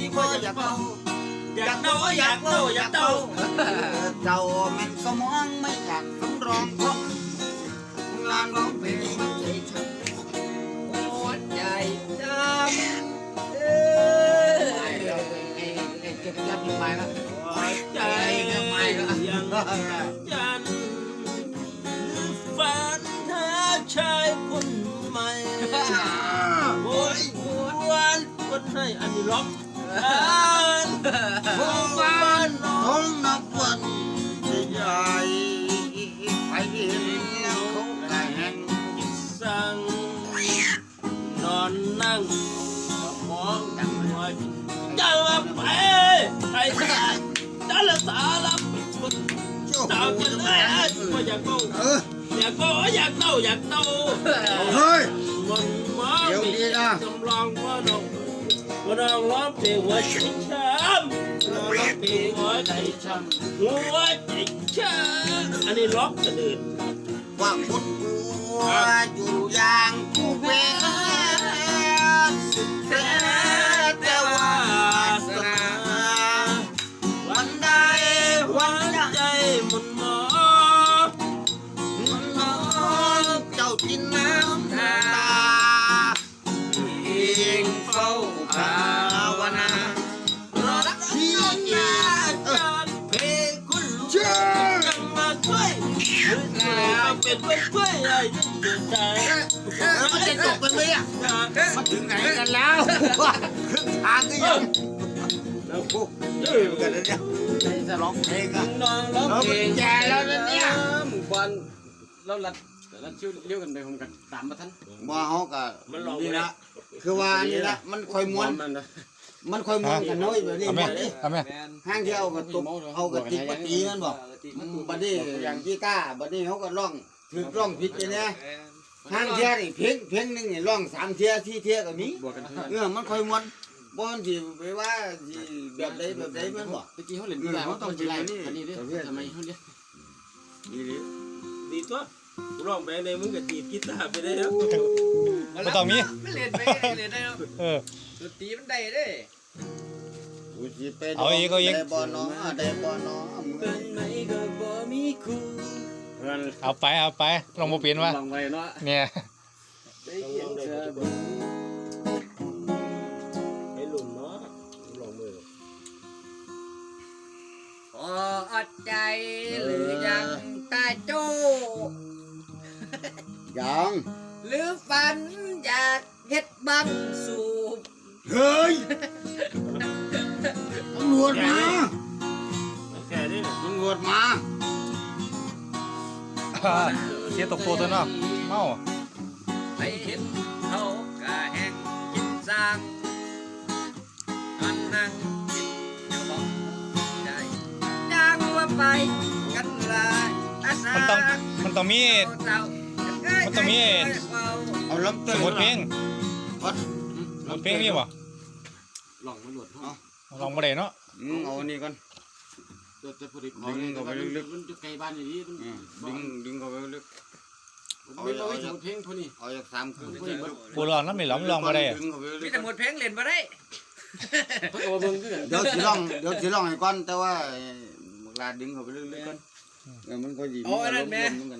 ที่พ่ออยากเต้าอยากเต้าอยากเต้าอยากเต้าเจ้าแม่นก็มองไม่อยากสำรองเพราะงานร้องเพลงใจฉันหัวใจจำเออไอ้เราไอ้ไอ้เก็บยับยิงไปแล้วหัวใจยังยันฝันหาชายคนใหม่โอ้ยวันคนให้อันนี้ล็อก phong ban thôn nắp vận thì dài phải yên không cảnh sang non năng món đặng ngoài chờ mà phải thầy xa lắm sợ chứ đấy mà giặt đâu giặt đâu ở giặt đâu giặt đâu ร้องร้องเพลงหัวใจช้ำร้องร้องเพลงหัวใจช้ำหัวใจช้ำอันนี้ล็อกสะดืดว่าพุทธกูอยู่อย่างกูเว แล้วมันจะจบกันไหมอะมาถึงไหนกันแล้วครึ่งทางก็ยังแล้วพวกเออกันแล้วเนี่ยจะร้องเพลงอะนอนร้องเพลงแก่แล้วนะเนี่ยหมู่บ้านเราลัดลัดชิวเลี้ยวกันไปผมกันตามมาทันว่าเขาก็นี่ละคือว่านี่ละมันคอยม้วนมันคอยม้วนกันน้อยแบบนี้เอาไหมบัดนี้เอาไหมห้างเที่เอากระตุกเอากระติกมาตีมันบอกบัดนี้อย่างกีตาร์บัดนี้เขาก็ร้อง ถึกร้องผิดไปเนี่ยห้างเที่ยนี่เพลงเพลงหนึงนี่ร้องสามเที่ยสี่เที่ยก็มีบวกกันเท่านั้นเออมันคอยม้วนบ่มันสิไปว่าสิแบบใดแบบใดมันบอกตะกี้เขาเล่นกีฬาเขาต้องกีฬาอันนี้ดิทำไมเขาเนี่ยนี่ดิดีตัวร้องไปในมึงก็ตีกีตาร์ไปได้แล้วบ่ต้องมี ไม่เล่นไปเล่นได้แล้วเออ ดนตรีมันได้เด้กูสิไปเอาอีกเอาอีก ได้บ่น้อได้บ่น้อมือเป็นไหนก็บ่มีคู่ เอาไปเอาไปลองบ่เปลี่ยนวะลองไว้เนาะเนี่ยได้เห็นเธอบ่ให้หลุมเนาะลองมือพออดใจหรือยังตาโจยังหรือฝันอยากเฮ็ดบังสูบเฮ้ยตำรวจมา เสียตกตัวตัวเนาะเมาไปเห็นเขากะแห้งกินสร้างมันนั่งกินอยู่บ่ได้จ้างว่าไปกันลายอาสามันต้องมันต้องมีมันต้องมีเอาลำสเต้นมุดเพลงวัดสมุดเพลงมีบ่หลองมันหลวดเฮาะลองบ่ได้เนาะเอาอันนี้ก่อน ตัวแต่พอดีขอเลยแต่ว่ามันอยู่ไกลบ้านอย่างนี้มันอืมดึงดึงเข้าไปลึกมันไม่เอาไว้สมุดเพลงพวกนี้เอาจากสามครึ่งผู้ร้องนั้นไม่ร้องลองบ่ได้ดึงเข้าไปลึมีกแต่หมดเพลงเล่นบ่ได้เพิ่นเอาเบิ่งคือกันเดี๋ยวสิร้องเดี๋ยวสิร้องให้ก่อนแต่ว่าเวลาดึงเข้าไปลึกๆก่อนเออมันก็ดี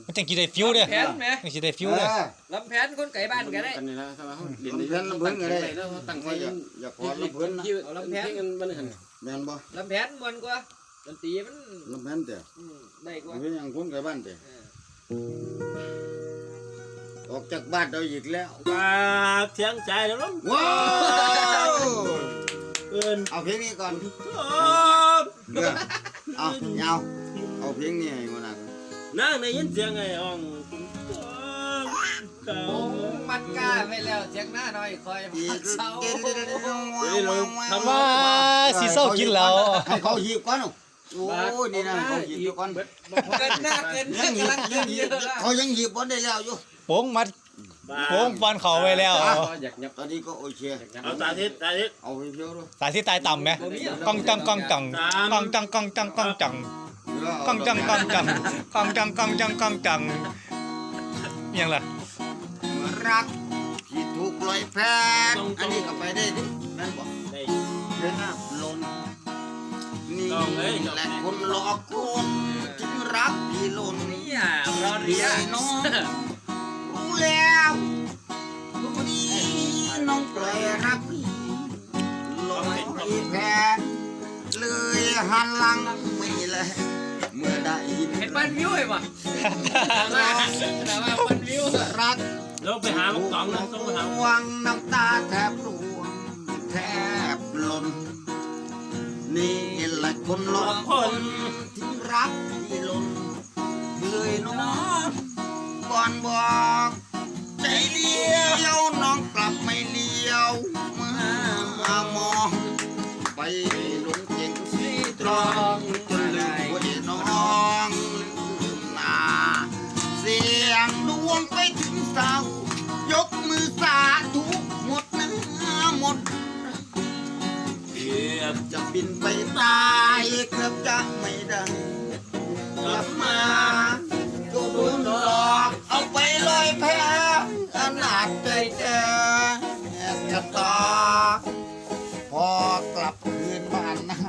มันจังสิได้ฟิวเด้อแผนแหมจังสิได้ฟิวเอเด้ออ ลำแผนคนไก่บ้านก็ได้ กันนี่นะถ้าว่าเขาเรียนลำได้แพนลำเพิ่นก็ได้แล้วเขาตั้งใจว่อยากอยาขอลำเพิ่นนะ เอาลำแผนกันมันหัน แม่นบ่ลำแผนมวนกว่า ดนตรีมันลำแพนแต่อืมได้กว่าเพิ่นยังคุ้นกับบ้านแต่ออกจากบ้านเราอีกแล้ว ปาเสียงใจแล้วล้มว้าวเอินเอาเพลงนี้ก่อนโอ้เด้อเอาเงาเอาเพลงนี้ให้มาหนักนั่งในยินเสียงไอ้อ่องเก่ามัดก้าไปแล้วเสียงหน้าหน่อยคอยอีพักกเสามาสิเศร้ากินแล้วให้เขาหีบก่อน โอ้ยนี่นะเขาหีบก่อนเกินหน้าเกินหน้ายังหีกำลับงยังเยหีบอะเขายังหีบบ่ได้แล้วอยู่โป่งมัดโป่งฟันเขาไว้แล้ว อยากยับตอนนี้ก็โอเคเอาตาทิศตาทิศเอาไปเที่ยวด้วยสายที่ตายต่ำไหมกองจังกองจังกองจังกองจังกองจังกองจังกองจังกองจังกองจังกองจังยังล่ะรักที่ถูกปล่อยแพ้อันนี้ก็ไปได้ดินั่นบอกได้ เดินหน้า แหละคนหลอกคนจึงรักพี่หล่นเนี่ยรอเรียน้องรู้แล้ววันนี้น้องปล่อยรักพี่หลงพี่แพ้เลยหันหลังไม่เลยเมื่อได้ยินเห็นปันวิวไอ้ปะแต่ว่าปันวิวรักลงไปหาบักตองนะต้องไปหาหวังน้ำตาแทบร่วงแทบหล่น นี่แหละคนหลอกคนที่รักที่หล่นเลยน้องก่อนบอกใจเดียวน้องกลับไม่เลี้ยวมามามอง ไปหลงเก่งสีตรอง ตายเกือบจะไม่ได้กลับมาก็โดนหลอกเอาไปลอยแพอนาจใจแจจะตาพอกลับคืนบ้านนา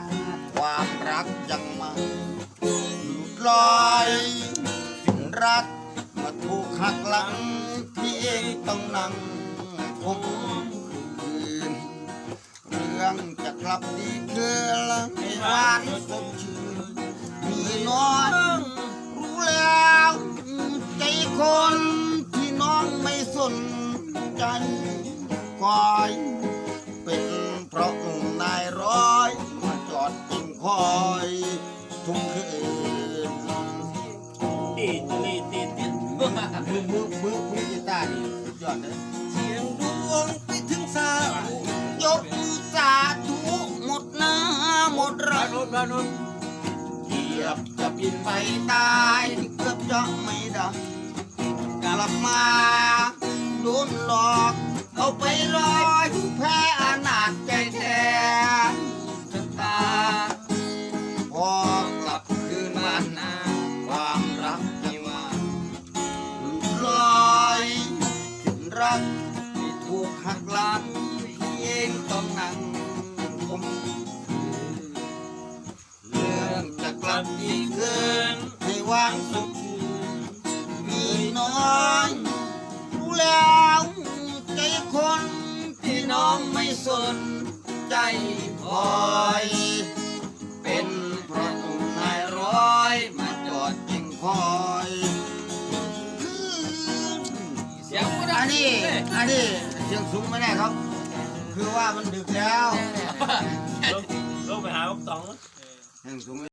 ความรักยังมาหลุดลอยสิ้นรักมาถูกหักหลังที่เองต้องนั่งคมคืนเรื่องจะกลับดีคืนให้หวานสดชื่นมีน้อยรู้แล้ว ใจคนที่น้องไม่สนใจคอยเป็นเพราะหนุ่มนายร้อยมาจอดจิงคอยทุกคืนตีตีตีตีมือมือมือมือมือกีตาร์นี่สุดยอดเลย นุษย์มนุษย์เกียบจะบินไปตายเกือบจะไม่ได้กลับมาโดนหลอก เอาไปลอยแพ้อนาจใจ รื่องจะกลับอีกคืนให้วางสุขมีน้อยรู้แล้วใจคนที่น้องไม่สนใจคอยเป็นเพราะหนุ่มนายร้อยมาจอดจิงคอยเสียงกูดัอังนนี้อันนี้เสียงสูงไม่ได้ครับ คือว่ามันดึกแล้ว ลงลงไปหาบักตองนะเสียงสูง